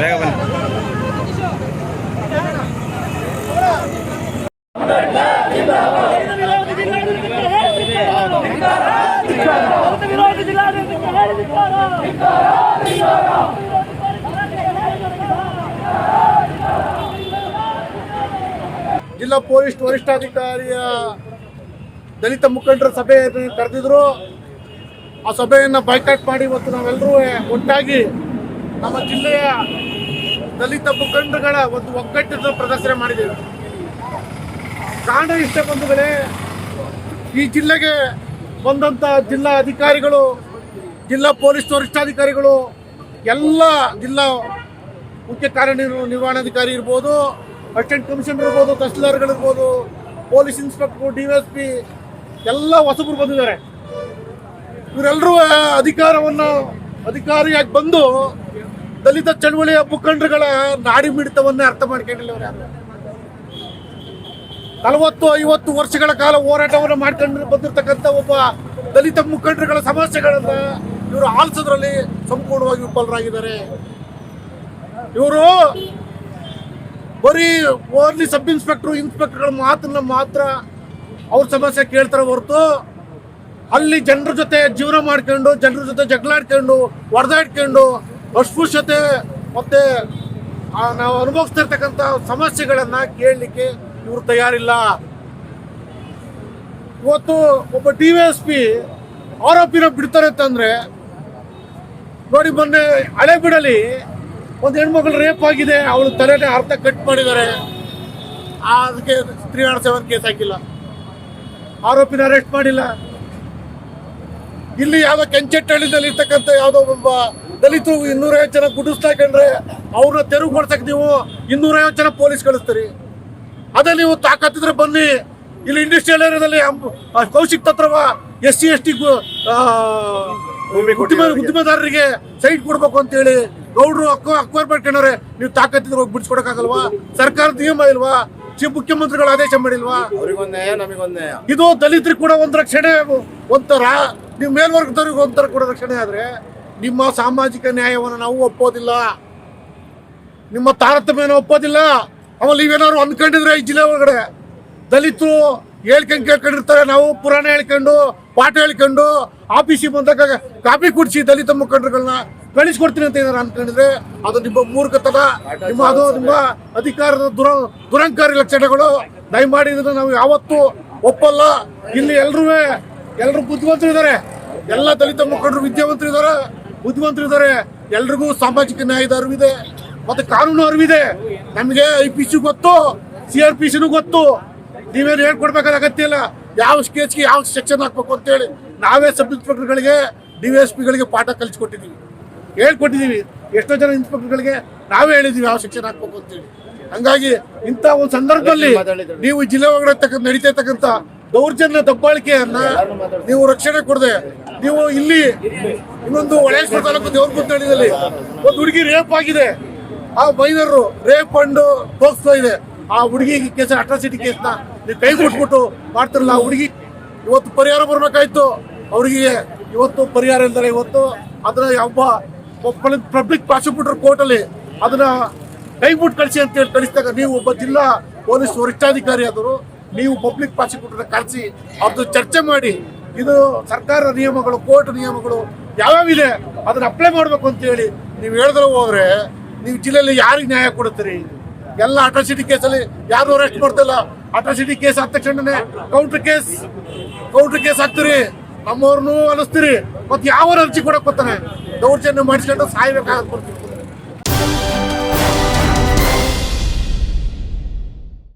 ಬೇಗ ಬನ್ನಿ. ಜಿಲ್ಲಾ ಪೊಲೀಸ್ ವರಿಷ್ಠಾಧಿಕಾರಿಯ ದಲಿತ ಮುಖಂಡರ ಸಭೆ ಕರೆದಿದ್ರು ಆ ಸಭೆಯನ್ನು ಬೈಕಾಟ್ ಮಾಡಿ ಇವತ್ತು ನಾವೆಲ್ಲರೂ ಒಟ್ಟಾಗಿ ನಮ್ಮ ಜಿಲ್ಲೆಯ ದಲಿತ ಮುಖಂಡರುಗಳ ಒಂದು ಒಗ್ಗಟ್ಟಿನ ಪ್ರದರ್ಶನ ಮಾಡಿದ್ದೇವೆ. ಕಾರಣ ಇಷ್ಟ ಈ ಜಿಲ್ಲೆಗೆ ಬಂದಂಥ ಜಿಲ್ಲಾ ಅಧಿಕಾರಿಗಳು, ಜಿಲ್ಲಾ ಪೊಲೀಸ್ ವರಿಷ್ಠಾಧಿಕಾರಿಗಳು, ಎಲ್ಲ ಜಿಲ್ಲಾ ಮುಖ್ಯ ಕಾರ್ಯನಿರ್ವ ನಿರ್ವಹಣಾಧಿಕಾರಿ ಇರ್ಬೋದು ಅಸಿಸ್ಟೆಂಟ್ ಕಮಿಷನರ್ ಇರ್ಬೋದು ತಹಸೀಲ್ದಾರ್ಗಳಿರ್ಬೋದು police inspector, D S P, ಎಲ್ಲ ಹೊಸಬರು ಬಂದಿದ್ದಾರೆ. ಇವರೆಲ್ಲರೂ ಅಧಿಕಾರವನ್ನು ಅಧಿಕಾರಿಯಾಗಿ ಬಂದು ದಲಿತ ಚಳವಳಿಯ ಮುಖಂಡರುಗಳ ನಾಡಿ ಮಿಡಿತವನ್ನೇ ಅರ್ಥ ಮಾಡ್ಕೊಂಡಿಲ್ಲ ಅವ್ರು ಯಾರು. ನಲವತ್ತು, ಐವತ್ತು ವರ್ಷಗಳ ಕಾಲ ಹೋರಾಟವನ್ನು ಮಾಡ್ಕೊಂಡು ಬಂದಿರತಕ್ಕಂಥ ಒಬ್ಬ ದಲಿತ ಮುಖಂಡರುಗಳ ಸಮಸ್ಯೆಗಳನ್ನ ಇವರು ಆಲಿಸೋದ್ರಲ್ಲಿ ಸಂಪೂರ್ಣವಾಗಿ ವಿಫಲರಾಗಿದ್ದಾರೆ. ಇವರು ಬರೀ ಓನ್ಲಿ ಸಬ್ ಇನ್ಸ್ಪೆಕ್ಟರ್, ಇನ್ಸ್ಪೆಕ್ಟರ್ಗಳ ಮಾತನ್ನ ಮಾತ್ರ ಅವ್ರ ಸಮಸ್ಯೆ ಕೇಳ್ತಾರೆ ಹೊರತು ಅಲ್ಲಿ ಜನರ ಜೊತೆ ಜೀವನ ಮಾಡ್ಕೊಂಡು, ಜನರ ಜೊತೆ ಜಗಳಾಡ್ಕೊಂಡು ಹೊಡೆದಾಡ್ಕೊಂಡು ಅಸ್ಪೃಶ್ಯತೆ ಮತ್ತೆ ನಾವು ಅನುಭವಿಸ್ತಾ ಸಮಸ್ಯೆಗಳನ್ನು ಕೇಳಲಿಕ್ಕೆ ಇವರು ತಯಾರಿಲ್ಲ. ಇವತ್ತು ಒಬ್ಬ ಡಿ ವೈ ಎಸ್ ಪಿ ಆರೋಪಿನ ಬಿಡ್ತಾರೆ ಅಂತಂದ್ರೆ, ನೋಡಿ ಮೊನ್ನೆ ಹಳೆ ಬಿಡಲಿ ಒಂದು ಹೆಣ್ಮಗಳು ರೇಪ್ ಆಗಿದೆ, ಅವಳು ತಲೆನೇ ಅರ್ಧ ಕಟ್ ಮಾಡಿದ್ದಾರೆ. ಅದಕ್ಕೆ ತ್ರೀ ನಾಟ್ ಸೆವೆನ್ ಕೇಸ್ ಹಾಕಿಲ್ಲ. ಆರೋಪಿನ ಅರೆಸ್ಟ್ ಮಾಡಿಲ್ಲ. ಇಲ್ಲಿ ಯಾವುದೋ ಕೆಂಚೆಟ್ಟಳ್ಳಿನಲ್ಲಿ ಇರ್ತಕ್ಕಂಥ ಯಾವುದೋ ಒಬ್ಬ ದಲಿತರು ಇನ್ನೂರೈವತ್ತು ಜನ ಗುಡಿಸ್ತಾಕೊಂಡ್ರೆ ಅವ್ರನ್ನ ತೆರವು ಮಾಡ್ಸಕ್ಕೆ ನೀವು ಇನ್ನೂರೈವತ್ತು ಜನ ಪೊಲೀಸ್ ಕಳಿಸ್ತೀರಿ. ಅದೇ ನೀವು ತಾಕತ್ತಿದ್ರೆ ಬನ್ನಿ. ಇಲ್ಲಿ ಇಂಡಸ್ಟ್ರಿಯಲ್ ಏರಿಯಾದಲ್ಲಿ ಕೌಶಿಕ್ ತತ್ರವ ಎಸ್ ಸಿ ಎಸ್ ಟಿ ಉದ್ದಿಮೆದಾರರಿಗೆ ಸೈಟ್ ಕೊಡ್ಬೇಕು ಅಂತೇಳಿ ಗೌಡ್ರು ಅಕ್ಕ ಅಕ್ವೈರ್ ಮಾಡ್ಕೊಂಡವ್ರೆ ನೀವು ತಾಕತ್ತಿದ್ರೆ ಹೋಗಿ ಬಿಡಿಸ್ಕೊಡಕ್ಕಾಗಲ್ವಾ? ಸರ್ಕಾರದ ನಿಯಮ ಇಲ್ವಾ? ಚೀಫ್ ಮುಖ್ಯಮಂತ್ರಿಗಳು ಆದೇಶ ಮಾಡಿಲ್ವಾ? ಇದು ದಲಿತರಿಗೆ ಕೂಡ ಒಂದು ರಕ್ಷಣೆ ಒಂಥರ ನೀವು ಮೇಲ್ವರ್ಗದವ್ರಿಗೆ ಒಂಥರ ಕೂಡ ರಕ್ಷಣೆ ಆದ್ರೆ ನಿಮ್ಮ ಸಾಮಾಜಿಕ ನ್ಯಾಯವನ್ನು ನಾವು ಒಪ್ಪೋದಿಲ್ಲ. ನಿಮ್ಮ ತಾರತಮ್ಯನ ಒಪ್ಪೋದಿಲ್ಲ. ಆಮೇಲೆ ನೀವೇನಾದ್ರು ಅಂದ್ಕೊಂಡಿದ್ರೆ ಈ ಜಿಲ್ಲೆ ಒಳಗಡೆ. ದಲಿತರು ಹೇಳ್ಕೊಂಡು ಕೇಳ್ಕೊಂಡಿರ್ತಾರೆ. ನಾವು ಪುರಾಣ ಹೇಳ್ಕೊಂಡು, ಪಾಠ ಹೇಳ್ಕೊಂಡು, ಆಫೀಸಿಗೆ ಬಂದಾಗ ಕಾಪಿ ಕುಡಿಸಿ ದಲಿತ ಮುಖಂಡರುಗಳನ್ನ ಕಳಿಸ್ಕೊಡ್ತೀನಿ ಅಂತ ಏನಾರು ಅನ್ಕೊಂಡಿದ್ರೆ ಅದು ನಿಮ್ಮ ಮೂರ್ಖತನ. ನಿಮ್ಮ ಅದು ನಿಮ್ಮ ಅಧಿಕಾರದ ದುರ, ದುರಂಕಾರಿ ಲಕ್ಷಣಗಳು. ದಯಮಾಡಿ ಇದನ್ನು ನಾವು ಯಾವತ್ತೂ ಒಪ್ಪಲ್ಲ. ಇಲ್ಲಿ ಎಲ್ರೂ ಎಲ್ಲರೂ ಬುದ್ಧಿವಂತರು ಇದ್ದಾರೆ ಎಲ್ಲ ದಲಿತ ಮುಖಂಡರು ವಿದ್ಯಾವಂತರು ಇದ್ದಾರೆ ಬುದ್ಧಿವಂತರು ಇದ್ದಾರೆ ಎಲ್ರಿಗೂ ಸಾಮಾಜಿಕ ನ್ಯಾಯದ ಅರಿವಿದೆ ಮತ್ತೆ ಕಾನೂನು ಅರಿವಿದೆ. ನಮಗೆ ಐ ಪಿ ಸಿ ಗೊತ್ತು ಸಿ ಆರ್ ಪಿ ಸಿನೂ ಗೊತ್ತು. ನೀವೇನು ಹೇಳ್ಕೊಡ್ಬೇಕಾದ ಅಗತ್ಯ ಇಲ್ಲ. ಯಾವ ಸ್ಕೇಜ್ಗೆ ಯಾವ ಸೆಕ್ಷನ್ ಹಾಕ್ಬೇಕು ಅಂತೇಳಿ ನಾವೇ ಸಬ್ ಇನ್ಸ್ಪೆಕ್ಟರ್ಗಳಿಗೆ ಡಿ ಎಸ್ ಪಿಗಳಿಗೆ ಪಾಠ ಕಲಿಸ್ಕೊಟ್ಟಿದ್ದೀವಿ. ಹೇಳ್ಕೊಟ್ಟಿದ್ದೀವಿ. ಎಷ್ಟೋ ಜನ ಇನ್ಸ್ಪೆಕ್ಟರ್ಗಳಿಗೆ ನಾವೇ ಹೇಳಿದ್ದೀವಿ ಯಾವ ಸೆಕ್ಷನ್ ಹಾಕ್ಬೇಕು ಅಂತೇಳಿ. ಹಂಗಾಗಿ ಇಂಥ ಒಂದು ಸಂದರ್ಭದಲ್ಲಿ ನೀವು ಜಿಲ್ಲೆ ಒಳಗಡೆ ನಡೀತಾ ಇರ್ತಕ್ಕಂಥ ದೌರ್ಜನ್ಯ ದಬ್ಬಾಳಿಕೆಯನ್ನ ನೀವು ರಕ್ಷಣೆ ಕೊಡದೆ ನೀವು ಇಲ್ಲಿ ಇನ್ನೊಂದು ಹೊಳೇಶ್ವರ ತಾಲೂಕು ದೇವರಗುತ್ತಳ್ಳಿದಲ್ಲಿ ಒಂದು ಹುಡುಗಿ ರೇಪ್ ಆಗಿದೆ. ಆ ಮೈನರು ರೇಪ್ ಅಂಡ್ ಹೋಗ್ತಾ ಇದೆ. ಆ ಹುಡುಗಿ ಕೇಸ್ ಅಟ್ರಾಸಿಟಿ ಕೇಸ್ನ ನೀವು ಕೈ ಮುಟ್ಬಿಟ್ಟು ಮಾಡ್ತಿರಲ್ಲ, ಆ ಹುಡುಗಿ ಇವತ್ತು ಪರಿಹಾರ ಬರ್ಬೇಕಾಯ್ತು. ಅವ್ರಿಗೆ ಇವತ್ತು ಪರಿಹಾರ ಇಲ್ದಾರೆ ಇವತ್ತು ಅದನ್ನ ಒಬ್ಬ ಪಬ್ಲಿಕ್ ಪ್ರಾಸಿಕ್ಯೂಟರ್ ಕೋರ್ಟಲ್ಲಿ ಅದನ್ನ ಕೈಬಿಟ್ಟು ಕಳಿಸಿ ಅಂತ ಹೇಳಿ ಕಳಿಸಿದಾಗ ನೀವು ಒಬ್ಬ ಜಿಲ್ಲಾ ಪೊಲೀಸ್ ವರಿಷ್ಠಾಧಿಕಾರಿ ಆದರು ನೀವು ಪಬ್ಲಿಕ್ ಪ್ರಾಸಿಕ್ಯೂಟರ್ ಕಳಿಸಿ ಅವ್ರದ್ದು ಚರ್ಚೆ ಮಾಡಿ. ಇದು ಸರ್ಕಾರ ನಿಯಮಗಳು ಕೋರ್ಟ್ ನಿಯಮಗಳು ಯಾವ್ಯಾವಿದೆ ಅದನ್ನ ಅಪ್ಲೈ ಮಾಡ್ಬೇಕು ಅಂತ ಹೇಳಿ ನೀವು ಹೇಳಿದ್ರೆ ಹೋದ್ರೆ ನೀವು ಜಿಲ್ಲೆಯಲ್ಲಿ ಯಾರಿಗೆ ನ್ಯಾಯ ಕೊಡುತ್ತೀರಿ? ಎಲ್ಲ ಅಟ್ರಾಸಿಟಿ ಕೇಸಲ್ಲಿ ಯಾರು ಅರೆಸ್ಟ್ ಮಾಡ್ತಿಲ್ಲ? ಅಟ್ರಾಸಿಟಿ ಕೇಸ್ ಆದ ತಕ್ಷಣನೇ ಕೌಂಟರ್ ಕೇಸ್ ಕೌಂಟರ್ ಕೇಸ್ ಹಾಕ್ತೀರಿ. ನಮ್ಮವ್ರನ್ನೂ ಅನಿಸ್ತೀರಿ. ಮತ್ತೆ ಯಾವ ಅರ್ಜಿ ಕೊಡಕ್ ಬರ್ತಾನೆ ದೌರ್ಜನ್ಯ ಮಾಡಿಸ್ಕೊಂಡು ಸಾಯ್ಬೇಕಾಗತ್ತೆ. ಬರ್ತೀವಿ